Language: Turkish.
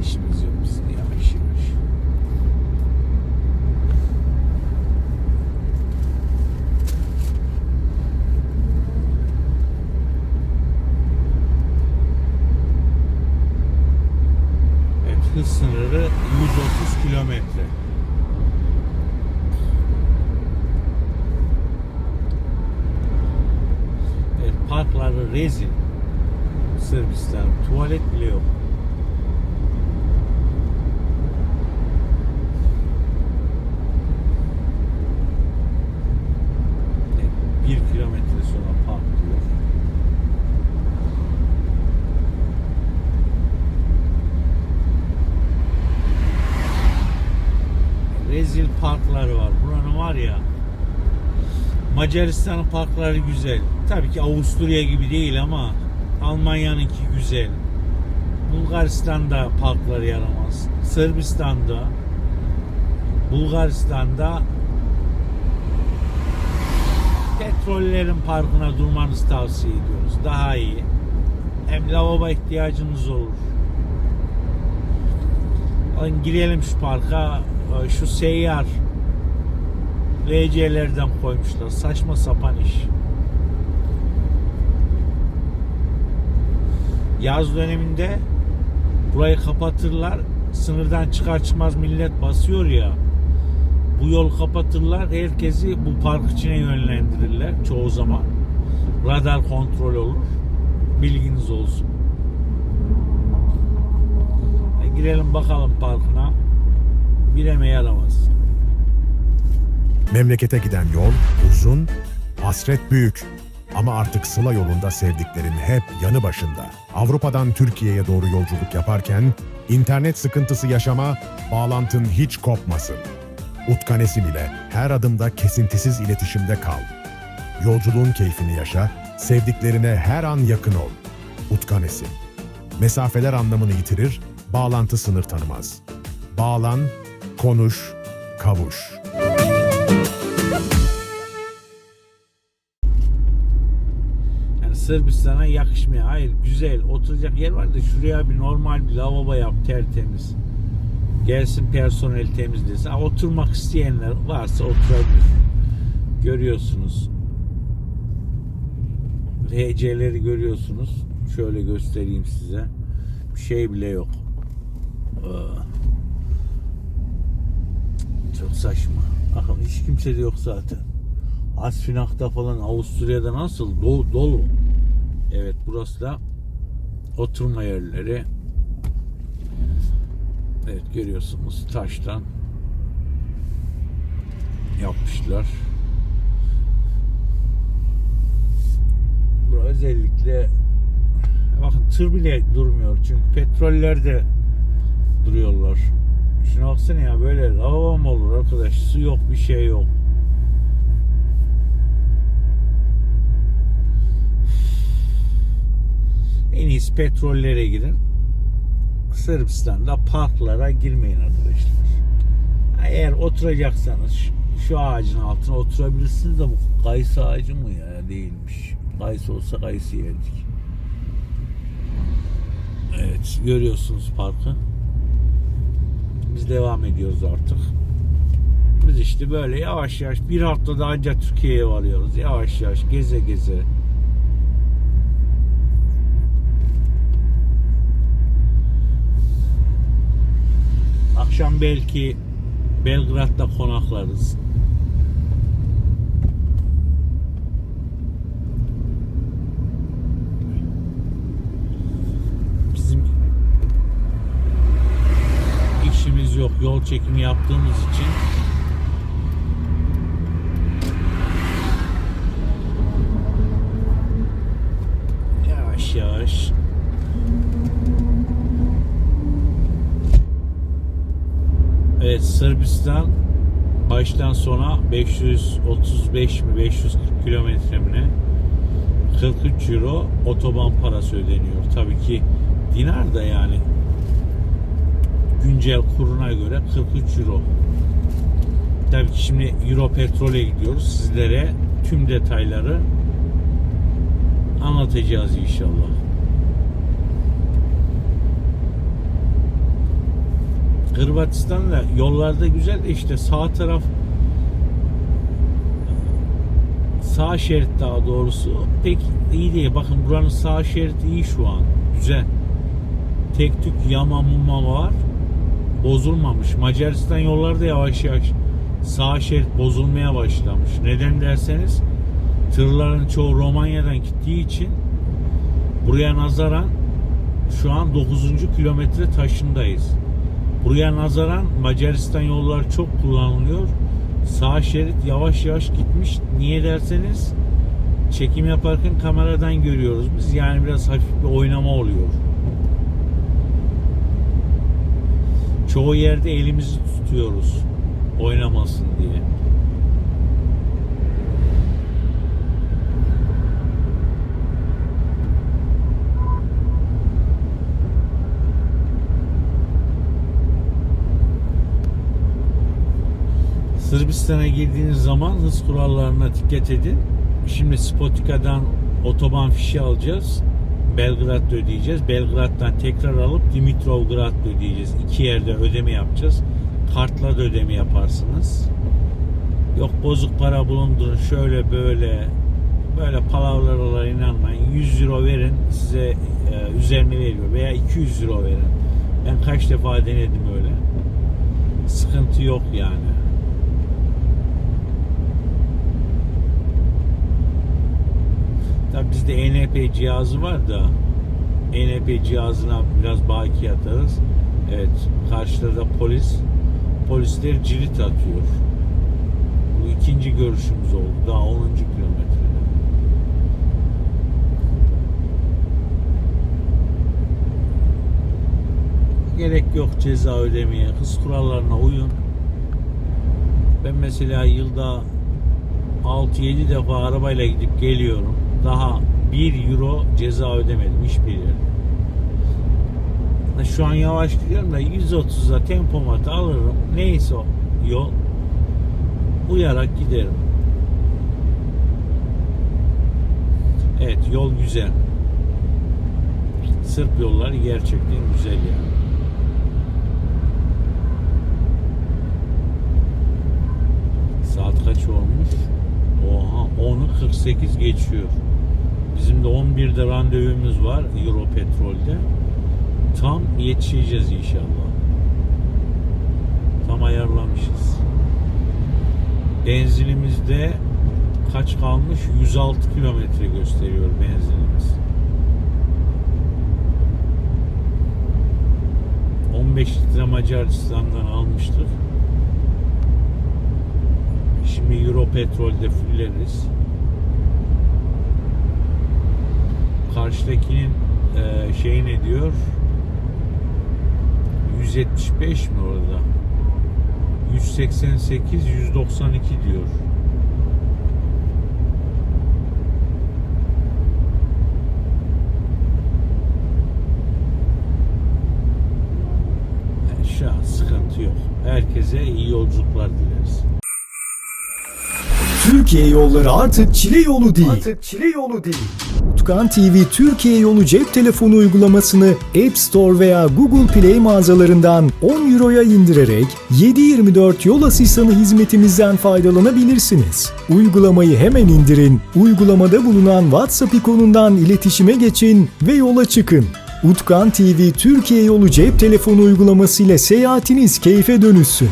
işimiz yok bizim yavaş yavaş. Evet hız sınırı 130 kilometre. Evet parkları rezil. Sırbistan tuvalet bile yok. Macaristan'ın parkları güzel. Tabii ki Avusturya gibi değil ama Almanya'nınki güzel. Bulgaristan'da parkları yaramaz. Sırbistan'da Bulgaristan'da petrollerin parkına durmanızı tavsiye ediyoruz. Daha iyi. Hem lavabo ihtiyacınız olur. Alın girelim şu parka. Şu seyyar VC'lerden koymuşlar. Saçma sapan iş. Yaz döneminde burayı kapatırlar. Sınırdan çıkar çıkmaz millet basıyor ya. Bu yol kapatırlar. Herkesi bu park içine yönlendirirler çoğu zaman. Radar kontrol olur. Bilginiz olsun. E, girelim bakalım parkına. Bireme yaramaz. Memlekete giden yol uzun, hasret büyük. Ama artık Sıla yolunda sevdiklerin hep yanı başında. Avrupa'dan Türkiye'ye doğru yolculuk yaparken internet sıkıntısı yaşama, bağlantın hiç kopmasın. Utkanesim ile her adımda kesintisiz iletişimde kal. Yolculuğun keyfini yaşa, sevdiklerine her an yakın ol. Utkanesim. Mesafeler anlamını yitirir, bağlantı sınır tanımaz. Bağlan, konuş, kavuş. Sırbistan'a yakışmıyor. Hayır güzel oturacak yer var da şuraya bir normal bir lavabo yap tertemiz. Gelsin personel temizlesin. Oturmak isteyenler varsa oturabilir. Görüyorsunuz. RC'leri görüyorsunuz. Şöyle göstereyim size. Bir şey bile yok. Çok saçma. Bakın hiç kimse de yok zaten. Asfinak'ta falan Avusturya'da nasıl dolu, dolu. Evet burası da oturma yerleri. Evet görüyorsunuz taştan yapmışlar. Burası özellikle bakın tır bile durmuyor çünkü petrollerde duruyorlar. Şuna baksana ya böyle lavabo mu olur arkadaş? Su yok bir şey yok. En iyisi petrollere girin. Sırbistan'da parklara girmeyin arkadaşlar. Eğer oturacaksanız şu- ağacın altına oturabilirsiniz de bu kayısı ağacı mı ya değilmiş. Kayısı olsa kayısı yerdik. Evet görüyorsunuz parkı. Biz devam ediyoruz artık. Biz işte böyle yavaş yavaş bir haftada ancak Türkiye'ye varıyoruz. Yavaş yavaş geze geze. Akşam belki Belgrad'da konaklarız. Bizim işimiz yok. Yol çekimi yaptığımız için yavaş yavaş Evet Sırbistan baştan sona 535 mi 540 kilometre mi ne 43 euro otoban parası ödeniyor. Tabii ki dinar da yani güncel kuruna göre 43 euro. Tabii ki şimdi euro petrole gidiyoruz. Sizlere tüm detayları anlatacağız inşallah. Hırvatistan'la yollarda güzel işte sağ taraf sağ şerit daha doğrusu pek iyi değil. Bakın buranın sağ şeridi iyi şu an. Güzel. Tek tük yama muma var. bozulmamış. Macaristan yolları da yavaş yavaş sağ şerit bozulmaya başlamış. Neden derseniz tırların çoğu Romanya'dan gittiği için buraya nazaran şu an 9. kilometre taşındayız. Buraya nazaran Macaristan yolları çok kullanılıyor. Sağ şerit yavaş yavaş gitmiş. Niye derseniz çekim yaparken kameradan görüyoruz biz. Yani biraz hafif bir oynama oluyor. Çoğu yerde elimizi tutuyoruz. Oynamasın diye. Sırbistan'a girdiğiniz zaman hız kurallarına dikkat edin. Şimdi Spotika'dan otoban fişi alacağız. Belgrad'da ödeyeceğiz. Belgrad'dan tekrar alıp Dimitrovgrad'da ödeyeceğiz. İki yerde ödeme yapacağız. Kartla da ödeme yaparsınız. Yok bozuk para bulundurun şöyle böyle böyle palavralara inanmayın. 100 euro verin size e, üzerine veriyor veya 200 euro verin. Ben kaç defa denedim öyle. Sıkıntı yok yani. Bizde ENP cihazı var da ENP cihazına biraz baki atarız. Evet karşıda da polis polisler cirit atıyor. Bu ikinci görüşümüz oldu. Daha 10. kilometrede. Gerek yok ceza ödemeye. Hız kurallarına uyun. Ben mesela yılda 6-7 defa arabayla gidip geliyorum. Daha 1 euro ceza ödemedim hiçbir yere. Şu an yavaş gidiyorum da 130'a tempomatı alırım. Neyse o yol uyarak giderim. Evet yol güzel. Sırp yolları gerçekten güzel yani. Saat kaç olmuş? Oha 10'u 48 geçiyor. Bizim de 11'de randevumuz var Europetrol'de. Tam yetişeceğiz inşallah. Tam ayarlamışız. Benzinimizde kaç kalmış? 106 kilometre gösteriyor benzinimiz. 15 litre Macaristan'dan almıştık. Şimdi Europetrol'de fulleriz. Karşıdakinin e, şey ne diyor? 175 mi orada? 188 192 diyor. Yani Şu an sıkıntı yok. Herkese iyi yolculuklar dileriz. Türkiye yolları artık çile yolu değil. Artık çile yolu değil. Utkan TV Türkiye yolu cep telefonu uygulamasını App Store veya Google Play mağazalarından 10 euroya indirerek 7/24 yol asistanı hizmetimizden faydalanabilirsiniz. Uygulamayı hemen indirin, uygulamada bulunan WhatsApp ikonundan iletişime geçin ve yola çıkın. Utkan TV Türkiye yolu cep telefonu uygulaması ile seyahatiniz keyfe dönüşsün.